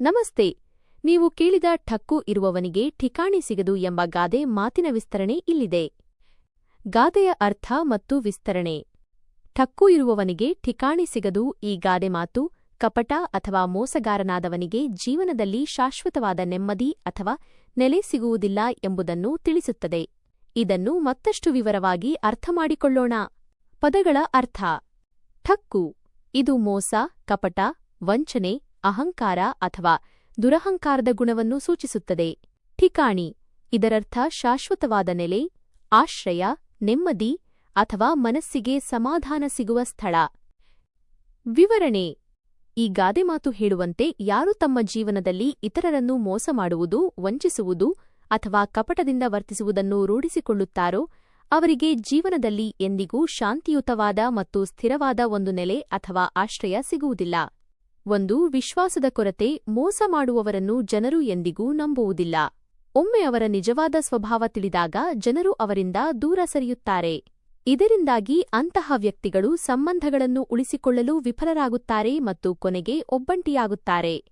ನಮಸ್ತೆ. ನೀವು ಕೇಳಿದ ಠಕ್ಕು ಇರುವವನಿಗೆ ಠಿಕಾಣಿ ಸಿಗದು ಎಂಬ ಗಾದೆ ಮಾತಿನ ವಿಸ್ತರಣೆ ಇಲ್ಲಿದೆ. ಗಾದೆಯ ಅರ್ಥ ಮತ್ತು ವಿಸ್ತರಣೆ. ಠಕ್ಕು ಇರುವವನಿಗೆ ಠಿಕಾಣಿ ಸಿಗದು ಈ ಗಾದೆ ಮಾತು ಕಪಟ ಅಥವಾ ಮೋಸಗಾರನಾದವನಿಗೆ ಜೀವನದಲ್ಲಿ ಶಾಶ್ವತವಾದ ನೆಮ್ಮದಿ ಅಥವಾ ನೆಲೆ ಸಿಗುವುದಿಲ್ಲ ಎಂಬುದನ್ನು ತಿಳಿಸುತ್ತದೆ. ಇದನ್ನು ಮತ್ತಷ್ಟು ವಿವರವಾಗಿ ಅರ್ಥಮಾಡಿಕೊಳ್ಳೋಣ. ಪದಗಳ ಅರ್ಥ. ಠಕ್ಕು. ಇದು ಮೋಸ, ಕಪಟ, ವಂಚನೆ ಅಹಂಕಾರ ಅಥವಾ ದುರಹಂಕಾರದ ಗುಣವನ್ನು ಸೂಚಿಸುತ್ತದೆ. ಠಿಕಾಣಿ, ಇದರರ್ಥ ಶಾಶ್ವತವಾದ ನೆಲೆ, ಆಶ್ರಯ, ನೆಮ್ಮದಿ ಅಥವಾ ಮನಸ್ಸಿಗೆ ಸಮಾಧಾನ ಸಿಗುವ ಸ್ಥಳ. ವಿವರಣೆ, ಈ ಗಾದೆ ಮಾತು ಹೇಳುವಂತೆ ಯಾರು ತಮ್ಮ ಜೀವನದಲ್ಲಿ ಇತರರನ್ನು ಮೋಸ ಮಾಡುವುದು, ವಂಚಿಸುವುದು ಅಥವಾ ಕಪಟದಿಂದ ವರ್ತಿಸುವುದನ್ನು ರೂಢಿಸಿಕೊಳ್ಳುತ್ತಾರೋ, ಅವರಿಗೆ ಜೀವನದಲ್ಲಿ ಎಂದಿಗೂ ಶಾಂತಿಯುತವಾದ ಮತ್ತು ಸ್ಥಿರವಾದ ಒಂದು ನೆಲೆ ಅಥವಾ ಆಶ್ರಯ ಸಿಗುವುದಿಲ್ಲ. ಒಂದು ವಿಶ್ವಾಸದ ಕೊರತೆ ಮೋಸ ಮಾಡುವವರನ್ನು ಜನರು ಎಂದಿಗೂ ನಂಬುವುದಿಲ್ಲ. ಒಮ್ಮೆ ಅವರ ನಿಜವಾದ ಸ್ವಭಾವ ತಿಳಿದಾಗ ಜನರು ಅವರಿಂದ ದೂರ ಸರಿಯುತ್ತಾರೆ. ಇದರಿಂದಾಗಿ ಅಂತಹ ವ್ಯಕ್ತಿಗಳು ಸಂಬಂಧಗಳನ್ನು ಉಳಿಸಿಕೊಳ್ಳಲು ವಿಫಲರಾಗುತ್ತಾರೆ ಮತ್ತು ಕೊನೆಗೆ ಒಬ್ಬಂಟಿಯಾಗುತ್ತಾರೆ.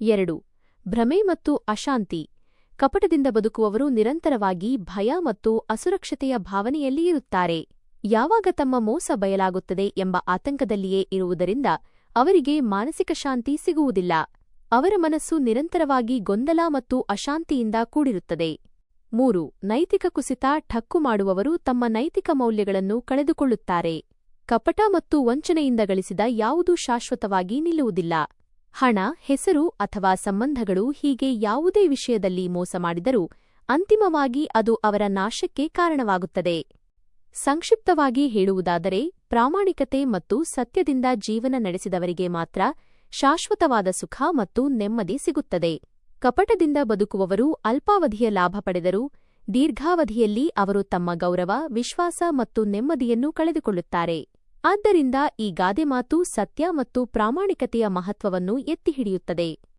ಎರಡು, ಭ್ರಮೆ ಮತ್ತು ಅಶಾಂತಿ. ಕಪಟದಿಂದ ಬದುಕುವವರು ನಿರಂತರವಾಗಿ ಭಯ ಮತ್ತು ಅಸುರಕ್ಷತೆಯ ಭಾವನೆಯಲ್ಲಿ ಇರುತ್ತಾರೆ. ಯಾವಾಗ ತಮ್ಮ ಮೋಸ ಬಯಲಾಗುತ್ತದೆ ಎಂಬ ಆತಂಕದಲ್ಲಿಯೇ ಇರುವುದರಿಂದ ಅವರಿಗೆ ಮಾನಸಿಕ ಶಾಂತಿ ಸಿಗುವುದಿಲ್ಲ. ಅವರ ಮನಸ್ಸು ನಿರಂತರವಾಗಿ ಗೊಂದಲ ಮತ್ತು ಅಶಾಂತಿಯಿಂದ ಕೂಡಿರುತ್ತದೆ. ಮೂರು, ನೈತಿಕ ಕುಸಿತ ಠಕ್ಕು ಮಾಡುವವರು ತಮ್ಮ ನೈತಿಕ ಮೌಲ್ಯಗಳನ್ನು ಕಳೆದುಕೊಳ್ಳುತ್ತಾರೆ. ಕಪಟ ಮತ್ತು ವಂಚನೆಯಿಂದ ಗಳಿಸಿದ ಯಾವುದೂ ಶಾಶ್ವತವಾಗಿ ನಿಲ್ಲುವುದಿಲ್ಲ. ಹಣ, ಹೆಸರು ಅಥವಾ ಸಂಬಂಧಗಳು ಹೀಗೆ ಯಾವುದೇ ವಿಷಯದಲ್ಲಿ ಮೋಸ ಮಾಡಿದರೂ ಅಂತಿಮವಾಗಿ ಅದು ಅವರ ನಾಶಕ್ಕೆ ಕಾರಣವಾಗುತ್ತದೆ. ಸಂಕ್ಷಿಪ್ತವಾಗಿ ಹೇಳುವುದಾದರೆ, ಪ್ರಾಮಾಣಿಕತೆ ಮತ್ತು ಸತ್ಯದಿಂದ ಜೀವನ ನಡೆಸಿದವರಿಗೆ ಮಾತ್ರ ಶಾಶ್ವತವಾದ ಸುಖ ಮತ್ತು ನೆಮ್ಮದಿ ಸಿಗುತ್ತದೆ. ಕಪಟದಿಂದ ಬದುಕುವವರು ಅಲ್ಪಾವಧಿಯ ಲಾಭ ಪಡೆದರೂ, ದೀರ್ಘಾವಧಿಯಲ್ಲಿ ಅವರು ತಮ್ಮ ಗೌರವ, ವಿಶ್ವಾಸ ಮತ್ತು ನೆಮ್ಮದಿಯನ್ನು ಕಳೆದುಕೊಳ್ಳುತ್ತಾರೆ. ಆದ್ದರಿಂದ ಈ ಗಾದೆ ಮಾತು ಸತ್ಯ ಮತ್ತು ಪ್ರಾಮಾಣಿಕತೆಯ ಮಹತ್ವವನ್ನು ಎತ್ತಿಹಿಡಿಯುತ್ತದೆ.